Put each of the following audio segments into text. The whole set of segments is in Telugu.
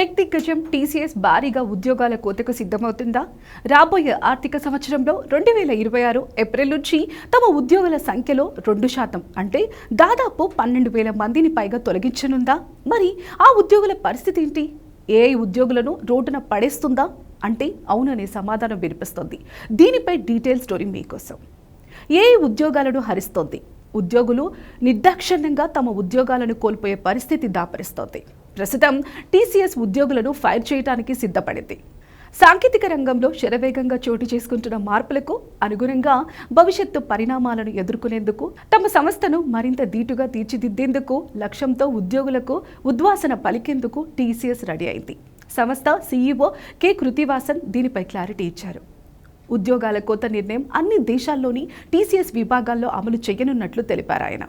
టెక్ దిగ్గజం టీసీఎస్ భారీగా ఉద్యోగాల కోతకు సిద్ధమవుతుందా? రాబోయే ఆర్థిక సంవత్సరంలో రెండు వేల ఇరవై ఆరు ఏప్రిల్ నుంచి తమ ఉద్యోగుల సంఖ్యలో రెండు శాతం అంటే దాదాపు పన్నెండు వేల మందిని పైగా తొలగించనుందా? మరి ఆ ఉద్యోగుల పరిస్థితి ఏంటి? ఏ ఉద్యోగులను రోడ్డున పడేస్తుందా? అంటే అవుననే సమాధానం వినిపిస్తోంది. దీనిపై డీటెయిల్ స్టోరీ మీకోసం. ఏ ఉద్యోగాలను హరిస్తోంది? ఉద్యోగులు నిర్దాక్షిణ్యంగా తమ ఉద్యోగాలను కోల్పోయే పరిస్థితి దాపరిస్తోంది. ప్రస్తుతం టీసీఎస్ ఉద్యోగులను ఫైర్ చేయడానికి సిద్ధపడింది. సాంకేతిక రంగంలో శరవేగంగా చోటు చేసుకుంటున్న మార్పులకు అనుగుణంగా భవిష్యత్తు పరిణామాలను ఎదుర్కొనేందుకు తమ సంస్థను మరింత దీటుగా తీర్చిదిద్దేందుకు లక్ష్యంతో ఉద్యోగులకు ఉద్వాసన పలికేందుకు టీసీఎస్ రెడీ అయింది. సంస్థ సీఈఓ కె. కృతివాసన్ దీనిపై క్లారిటీ ఇచ్చారు. ఉద్యోగాల కోత నిర్ణయం అన్ని దేశాల్లోని టీసీఎస్ విభాగాల్లో అమలు చేయనున్నట్లు తెలిపారు ఆయన.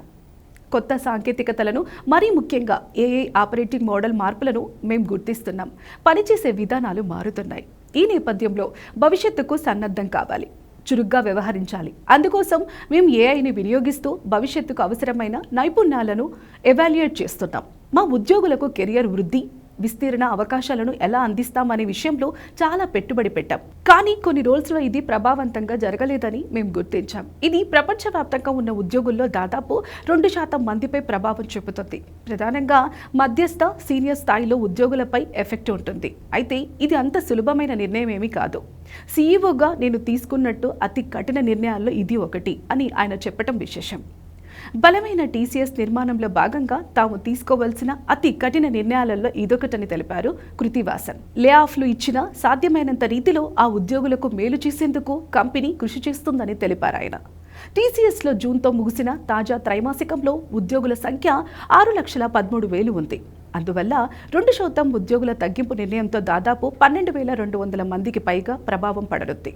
కొత్త సాంకేతికతలను మరీ ముఖ్యంగా ఏఐ ఆపరేటింగ్ మోడల్ మార్పులను మేము గుర్తిస్తున్నాం. పనిచేసే విధానాలు మారుతున్నాయి. ఈ నేపథ్యంలో భవిష్యత్తుకు సన్నద్ధం కావాలి. చురుగ్గా వ్యవహరించాలి. అందుకోసం మేము ఏఐని వినియోగిస్తూ భవిష్యత్తుకు అవసరమైన నైపుణ్యాలను ఎవాల్యుయేట్ చేస్తున్నాం. మా ఉద్యోగులకు కెరియర్ వృద్ధి విస్తీర్ణ అవకాశాలను ఎలా అందిస్తామనే విషయంలో చాలా పెట్టుబడి పెట్టాం. కానీ కొన్ని రోల్స్లో ఇది ప్రభావవంతంగా జరగలేదని మేము గుర్తించాం. ఇది ప్రపంచవ్యాప్తంగా ఉన్న ఉద్యోగుల్లో దాదాపు రెండు శాతం మందిపై ప్రభావం చూపుతుంది. ప్రధానంగా మధ్యస్థ సీనియర్ స్థాయిలో ఉద్యోగులపై ఎఫెక్ట్ ఉంటుంది. అయితే ఇది అంత సులభమైన నిర్ణయం ఏమీ కాదు. సీఈఓగా నేను తీసుకున్నట్టు అతి కఠిన నిర్ణయాల్లో ఇది ఒకటి అని ఆయన చెప్పడం విశేషం. బలమైన టీసీఎస్ నిర్మాణంలో భాగంగా తాము తీసుకోవాల్సిన అతి కఠిన నిర్ణయాలలో ఇదొకటని తెలిపారు కృతివాసన్. లే ఆఫ్లు ఇచ్చిన సాధ్యమైనంత రీతిలో ఆ ఉద్యోగులకు మేలు చేసేందుకు కంపెనీ కృషి చేస్తుందని తెలిపారు ఆయన. టీసీఎస్లో జూన్తో ముగిసిన తాజా త్రైమాసికంలో ఉద్యోగుల సంఖ్య ఆరు లక్షల పదమూడు వేలు ఉంది. అందువల్ల రెండు శాతం ఉద్యోగుల తగ్గింపు నిర్ణయంతో దాదాపు పన్నెండు వేల రెండు వందల మందికి పైగా ప్రభావం పడనుంది.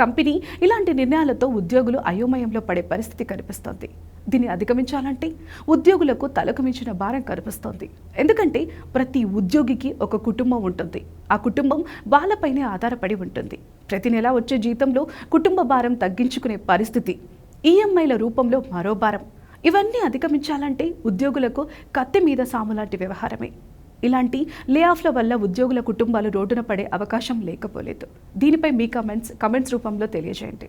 కంపెనీ ఇలాంటి నిర్ణయాలతో ఉద్యోగులు అయోమయంలో పడే పరిస్థితి కనిపిస్తోంది. దీన్ని అధిగమించాలంటే ఉద్యోగులకు తలకు మించిన భారం కనిపిస్తోంది. ఎందుకంటే ప్రతి ఉద్యోగికి ఒక కుటుంబం ఉంటుంది. ఆ కుటుంబం వాళ్ళపైనే ఆధారపడి ఉంటుంది. ప్రతి నెల వచ్చే జీతంలో కుటుంబ భారం తగ్గించుకునే పరిస్థితి ఈఎంఐల రూపంలో మరో భారం. ఇవన్నీ అధిగమించాలంటే ఉద్యోగులకు కత్తి మీద సాములాంటి వ్యవహారమే. ఇలాంటి లే ఆఫ్ల వల్ల ఉద్యోగుల కుటుంబాలు రోడ్డున పడే అవకాశం లేకపోలేదు. దీనిపై మీ కమెంట్స్ కమెంట్స్ రూపంలో తెలియజేయండి.